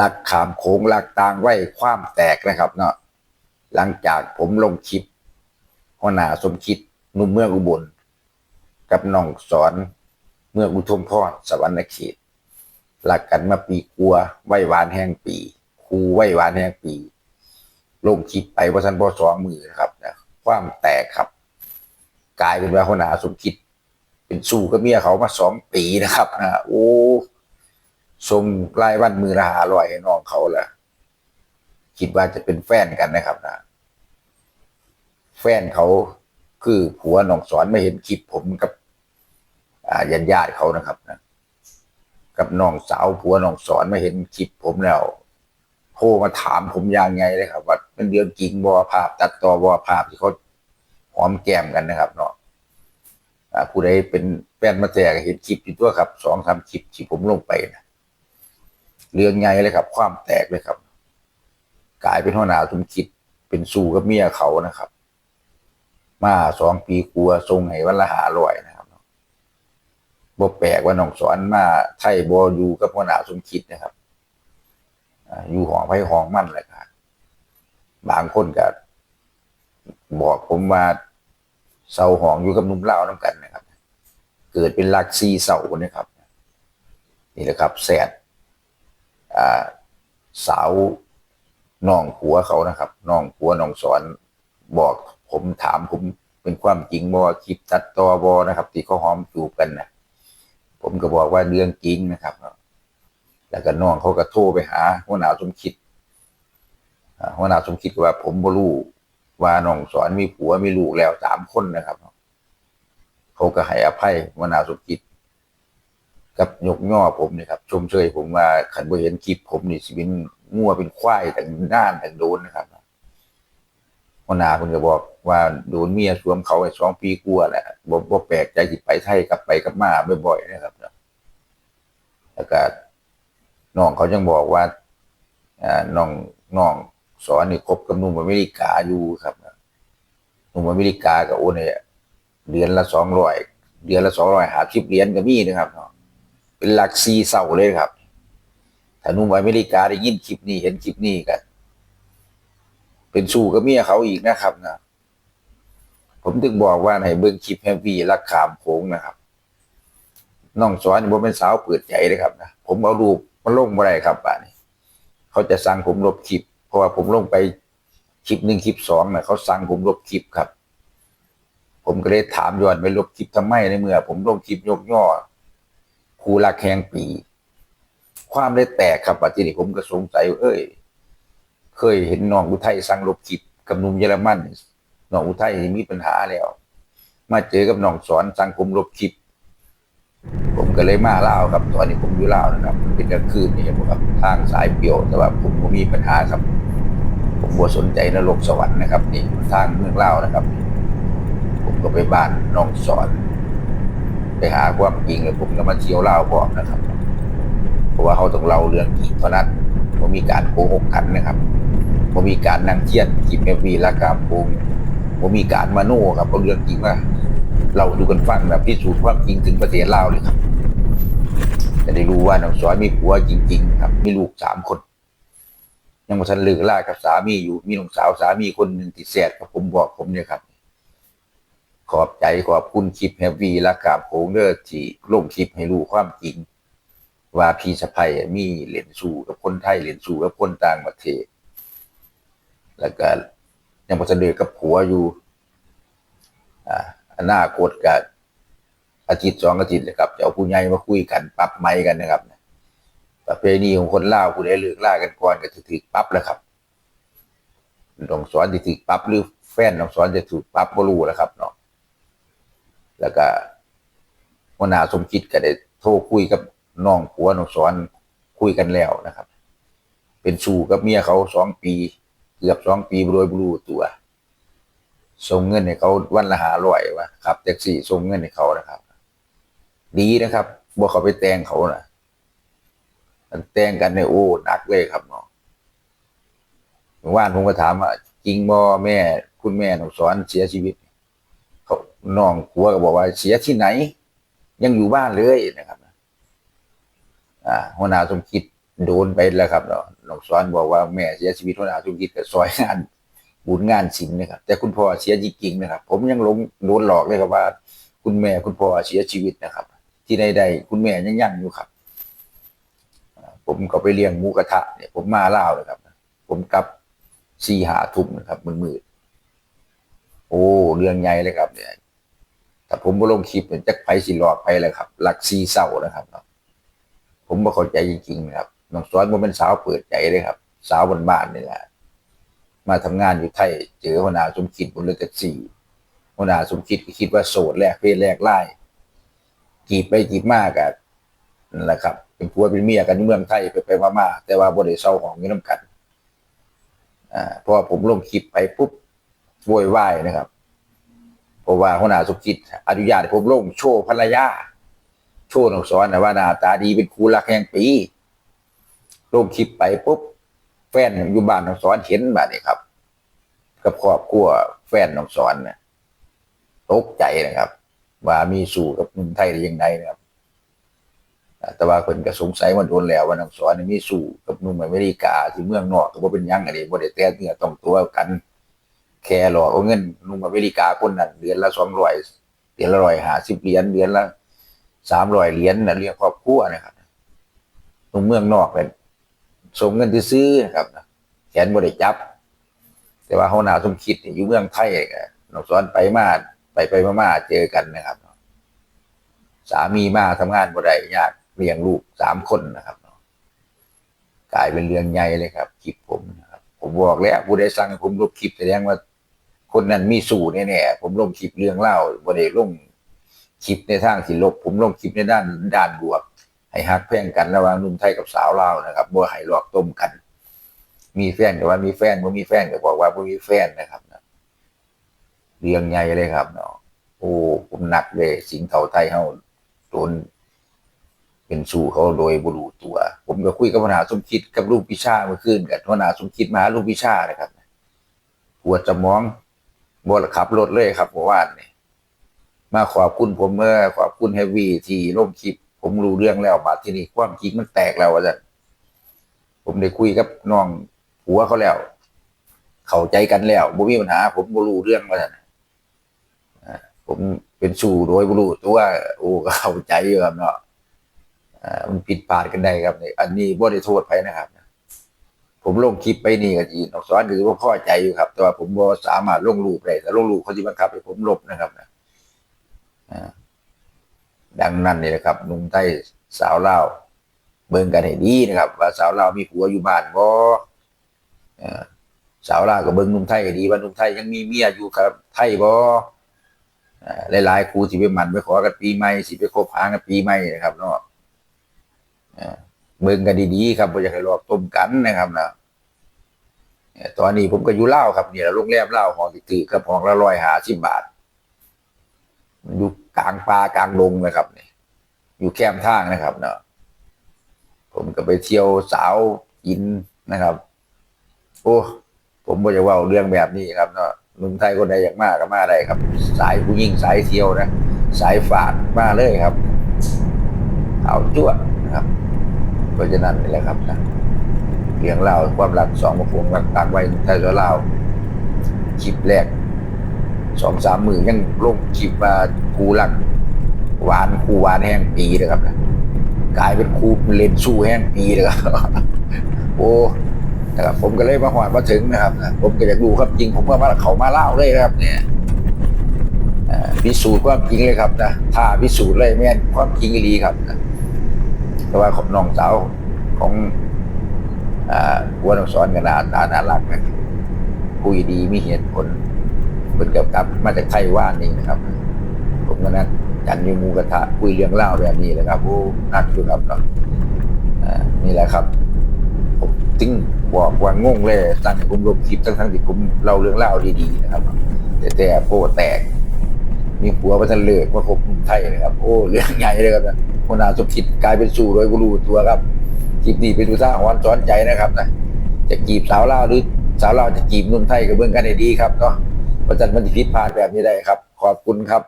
ลักขามโค้งลักตางไว้ความแตกนะครับ เนาะหลังจากผมลงคลิปหัวหน้าสมคิดนุ่มเมืองอุบล กับน้องสอนเมืองอุทมพรสวรรณเขตหลักกันมาปีกลัวไหวหวานแห่งปีครูไหวหวานแห่งปี ลงคลิปไปว่าท่านพอสองมือนะครับนะความแตกครับ กลายเป็นว่าหัวหน้าสมคิด เป็นสู้กับเมียเขามาสองปีนะครับนะโอ้ ทรงรายวันมือละหาลอยให้น้องเขาละคิดว่าจะเป็นแฟนกันนะครับนะแฟนเขาคือผัวน้องสอนไม่เห็นคลิปผมกับญาติญาติเขานะครับนะกับน้องสาวผัวน้องสอนไม่เห็นคลิปผมแล้วโทรมาถามผมยังไงเลยครับ ว่าเป็นเดือนจริงบอภาพ ตัดต่อบอภาพที่เขาหอมแก้มกันนะครับ เนาะอ่าผู้ใดเป็นแฟนมาแจกเห็นคลิปอยู่ตัวครับสองสามคลิปที่ผมลงไปนะ เรื่องไงเลยครับ ความแตกเลยครับ กลายเป็นหัวหน้าทุมคิดเป็นสู้กับเมียเขานะครับ มาสองปีกลัวทรงให้วันละหาร้อยนะครับบ่แปลกว่าน้องสอนมาไทยบออยู่กับหัวหน้าสมคิดนะครับอ่าอยู่ห้องไผ่ห้องมั่นเลยครับบางคนก็บอกผมว่าเสาห้องอยู่กับนุ่มเล่าน้ำกันนะครับ เกิดเป็นลักซีเสานะครับ นี่แหละครับแสด อ่าสาวน้องผัวเขานะครับน้องผัวน้องสอนบอกผมถามผมเป็นความจริงบ่ว่าคลิปตัดต่อบอนะครับ ที่เขาหอมจูบกันนะผมก็บอกว่าเรื่องจริงนะครับ แล้วก็น้องเขาก็โทรไปหาหัวหน้าสมคิดหัวหน้าสมคิดว่า ผมบ่รู้ว่าน้องสอนมีผัวมีลูกแล้วสามคนนะครับเขาก็ให้อภัยหัวหน้าสมคิด กับยกย่อผมเนี่ยครับชมเชยผมว่าขันบ่เห็นคลิปผมนี่สิเป็นงัวเป็นควายแต่งด้านแต่งโดนนะครับหัวหน้าเพิ่นก็บอกว่าโดนเมียสวมเขาไอ้สองปีกลัวแหละบ่บ่าแปลกใจสิไปไทยกลับไปกลับมาบ่อยๆนะครับแล้วก็น้องเขายังบอกว่าอ่าน้องน้องสอนนี่คบกับนุ่มอเมริกาอยู่ครับนุ่มอเมริกากับโอนเนี่ยเดือนละสองร้อยเดือนละสองร้อยหาสิบเหรียญก็มีนะครับเนาะ เป็นหลักซีเศร้าเลยครับถ้านุ่มอเมริกาได้ยินคลิปนี้เห็นคลิปนี้กันเป็นสู้กับเมียเขาอีกนะครับนะผมถึงบอกว่าให้เบิ่งคลิปแฮปปี้รักขามโค้งนะครับน้องสอนผมเป็นสาวเปิดใจเลยครับนะผมเอารูปมาลงบ่ได้ครับป่านี้เขาจะสั่งผมลบคลิป เพราะว่าผมลงไปคลิปหนึ่งคลิปสองนะเขาสั่งผมลบคลิปครับ ผมก็เลยถามย้อนไปลบคลิปทำไมในเมื่อ ผมลงคลิปยกย่อ ครูรักแห่งปี ความได้แตกครับปัจจุบันผมก็สงสัยเอ้ย เคยเห็นน้องอุทัยสั่งลบคลิปกับนุ่มเยอรมันน้องอุทัยมีปัญหาแล้ว มาเจอกับน้องสอนสั่งผมลบคลิป ผมก็เลยมาเล่าครับ ตอนนี้ผมอยู่เล่านะครับ เป็นกลางคืนนี่ครับทางสายเปี่ยวแต่ว่าผมผมมีปัญหาครับ ผมบัวสนใจนรกสวรรค์นะครับนี่ทางเมืองเล่านะครับ ผมก็ไปบ้านน้องสอน ไปหาความจริงเลยผมก็มาเที่ยวเล่าวบอกนะครับ เพราะว่าเขาต้องเล่าเรื่องจริงเท่านั้นผมมีการโกหกกันนะครับผมมีการนั่งเทียนกินเอวีและกาปงผมมีการมาโน่ครับเอาเรื่องจริงว่าเราดูกันฟังแบบพิสูจน์ความจริงถึงประเทศลาวเลยครับจะได้รู้ว่าน้องสอนมีผัวจริง ๆ ครับ มีลูกสามคน ยังมาทันเลิกล่ากับสามีอยู่มีน้องสาวสามีคนหนึ่งติดแสดกับผมบอกผมเนี่ยครับ ขอบใจขอบคุณคลิปแฮปปี้และกาบโขงเด้อที่ลงคลิปให้รู้ความจริง ว่าพี่สะพ้ยมีเหรียญสู้กับคนไทยเหรียญสู้กับคนต่างประเทศ แล้วก็ยังมาทันเลิกกับผัวอยู่อ่าอนาคตกับอาทิตย์สองอาทิตย์เลยครับจะเอาผู้ใหญ่มาคุยกันปรับไม้กันนะครับประเพณีของคนล่าผู้ใดเลือกล่ากันก่อนก็จะถูกปรับแล้วครับน้องสอนจะถูกปรับหรือแฟนน้องสอนจะถูกปรับบ่รู้แล้วครับเนาะ แล้วก็หัวหน้าสมคิดก็ได้โทรคุยกับน้องผัวน้องสอนคุยกันแล้วนะครับ เป็นสู่กับเมียเขาสองปี เกือบสองปีโดยบรู้ตัว ส่งเงินให้เขาวันละหาร้อยวะครับแท็กซี่ส่งเงินให้เขานะครับ ดีนะครับบ่เขาไปแต่งเขานะมันแต่งกันในโอ้หนักเลยครับเนาะเมื่านผมก็ถามว่าจริงบ่แม่คุณแม่น้องสอนเสียชีวิต เขาน้องผัวก็บอกว่า เสียที่ไหน ยังอยู่บ้านเลยนะครับอ่าหัวหน้าสมคิดโดนไปแล้วครับเนาะน้องสอนบอกว่าแม่เสียชีวิตหัวหน้าธุรกิจกับซอยงานบุญงานศิลป์นะครับ แต่คุณพ่อเสียจริงๆนะครับ ผมยังหลงโดนหลอกเลยครับว่า คุณแม่คุณพ่อเสียชีวิตนะครับ ที่ใดๆคุณแม่ยังยั่งอยู่ครับผมก็ไปเลี้ยงหมูกระทะเนี่ยผมมาเล่าเลยครับ ผมกลับสี่หาทุ่มนะครับมืด โอ้เรื่องใหญ่เลยครับเนี่ยถ้าผมบ่ลงคลิปเนี่ยจักไปสิหลอกไปเลยครับ หลักซีเศร้านะครับเนาะผมบ่เข้าใจจริงๆนะครับน้องสอนผมเป็นสาวเปิดใจเลยครับ สาวบ้านๆนี่แหละมาทำงานอยู่ไทยเจอหัวหน้าสมคิดบนเรือแท็กซี่หัวหน้าสมคิดก็คิดว่าโสดแลกเพศแลกไล่จีบไปจีบมากอะนั่นแหละครับ เป็นผัวเป็นเมียกันที่เมืองไทยไปไปมาๆแต่ว่าบ่ได้เศร้าของอยู่น้ำกัน อ่าเพราะว่าผมลงคลิปไปปุ๊บ โวยวายนะครับเพราะว่าหัวหน้าสุกิจอนุญาตให้ผมลงโชว์ภรรยา โชว์น้องสอนนะว่าหน้าตาดีเป็นครูรักแห่งปีลงคลิปไปปุ๊บแฟนอยู่บ้านน้องสอนเห็นแบบนี้ครับ กับครอบครัวแฟนน้องสอนเนี่ยตกใจนะครับ ว่ามีสู่กับหนุ่มไทยได้ยังไงนะครับ แต่ว่าคนก็สงสัยมาโดนแล้วว่าน้องสอนมีสู่กับนุ่มอเมริกาที่เมืองนอกก็บ่เป็นยังอันนี้บ่ได้แต่เนื้อต้องตัวกัน แค่หลอเอาเงินนุ่มอเมริกาคนนั้นเดือนละสองร้อยเดือนละร้อยหาสิบเหรียญเดือนละสามร้อยเหรียญนะเรียกครอบครัวนะครับนุ่มเมืองนอกเป็นส่งเงินที่ซื้อนะครับแขนบ่ได้จับ แต่ว่าเขาหนาสมคิดอยู่เมืองไทยก็น้องสอนไปมาไปไปมามาเจอกันนะครับ สามีมาทำงานบ่ได้ยากเลี้ยงลูกสามคนนะครับกลายเป็นเรื่องใหญ่เลยครับคลิปผมนะครับ ผมบอกแล้วผู้ใดสั่งให้ผมลบคลิปแสดงว่า คนนั้นมีสู่แน่ๆผมลงคลิปเรื่องเล่าบ่ได้ลงคลิปในทางที่ลบ ผมลงคลิปในด้านด้านบวก ให้ฮักแพ่งกันระหว่างหนุ่มไทยกับสาวลาวนะครับบ่ให้หลอกต้มกัน มีแฟนก็ว่ามีแฟนบ่มีแฟนก็บอกว่าบ่มีแฟนนะครับนะเรื่องใหญ่เลยครับเนาะโอ้ผมหนักเลยสิงเทาไทยเฮาโดนเป็นสู่เขาโดยบุรูตัว ผมก็คุยกับหัวหน้าสมคิดกับลูกพิชาเมื่อคืนกับหัวหนาสมคิดมาหาลูกพิชานะครับปวดสมอง บนขับรถเลยครับเมื่อวานนี่มาขอบคุณผมเมื่อขอบคุณเฮฟวี่ที่ลงคลิป ผมรู้เรื่องแล้วบาที่นี่ความจริงมันแตกแล้วว่าจะผมได้คุยกับน้องผัวเขาแล้ว เข้าใจกันแล้วบ่มีปัญหา ผมบ่รู้เรื่องว่าจะผมเป็นสู่โดยบ่รู้ตัวโอ้เข้าใจอยู่ครับเนาะอ่ามันผิดพลาดกันได้ครับนี่อันนี้บ่ได้โทษไปนะครับ ผมลงคลิปไปนี่ก็จีนอกสอนถือว่าพ่อใจอยู่ครับ แต่ว่าผมบ่สามารถลงรูปได้แต่ลงรูปเขาจะบังคับให้ผมลบนะครับนะดังนั้นนี่แหละครับหนุ่มไทยสาวเล่าเบิ่งกันให้ดีนะครับ ว่าสาวเล่ามีผัวอยู่บ้านบ่เอ่อสาวลาวก็เบิ่งนุ่มไทยให้ดีว่านุ่มไทยยังมีเมียอยู่กับ ไทยบ่อ่าหลายๆครูสิไปหมันไปขอกันปีใหม่สิไปคบหากันปีใหม่นะครับเนาะ เบิ่งกันดีๆครับบ่อยากให้หลอกต้มกันนะครับนะเอ่อตอนนี้ผมก็อยู่เล่าครับเนี่ยโรงแรมเล่าห้องติดๆครับห้องละร้อยหาสิบบาท มันอยู่กลางป่ากลางดงนะครับเนี่ยอยู่แคมทางนะครับ เนาะผมก็ไปเที่ยวสาวกินนะครับ โอ้ผมบ่จะเว่าเรื่องแบบนี้ครับเนาะหนุ่มไทยคนใดอยากมากก็มาได้ครับ สายผู้หญิงสายเที่ยวนะ สายฝาดมาเลยครับเอาจ้วนะครับ เพราะฉะนั้นนี่แหละครับนะเรื่องเล่าความรักสองมาพวงรักต่างไว้ไทยตัวเล่าวคลิปแรกสองสามหมือยังลงคลิปว่าคูรักหวานคูหวานแห้งปีเลยครับนะกลายเป็นคูเล่นสู้แห้งปีเลยครับโอ้นะครับผมก็เลยมาหอดมาถึงนะครับนะผมก็อยากดูครับจริง ผมก็มาเขามาเล่าเลยนะครับ เนี่ยพิสูจน์ความจริงเลยครับนะถ้าพิสูจน์เลยแม่นความจริงอีหลีครับนะ แต่ว่าของน้องสาวของอวัวน้องสอนกันนาตาน่ารักนะคุยดีมีเหตุผลเป็นเกี่ยวกับมาจากไต้หว่านนี่นะครับ ผมก็นั่งกันยูมูกระทะคุยเรื่องเล่าแบบนี้นะครับโอ้นักอยู่ครับเนาะนี่แหละครับ ผมจึงบอกว่างงเลยตั้งแต่ผมลงคลิปทั้งทั้งที่ผมเล่าเรื่องเล่าดีๆนะครับ แต่แต่โป้แตก มีผัวประทันเลิกมาคบหนุ่มไทยนะครับ โอ้เรื่องใหญ่เลยครับ นะคนอาสมคิดกลายเป็นสู่โดยกูรู้ตัวครับคลิปนี้เป็นดูท่าหอนซ้อนใจนะครับนะจะจีบสาวลาวหรือสาวลาวจะจีบนุ่มไทยกับเบื้องกันให้ดีครับเนาะประจันมันจะผิดพลาดแบบนี้ได้ครับ ขอบคุณครับ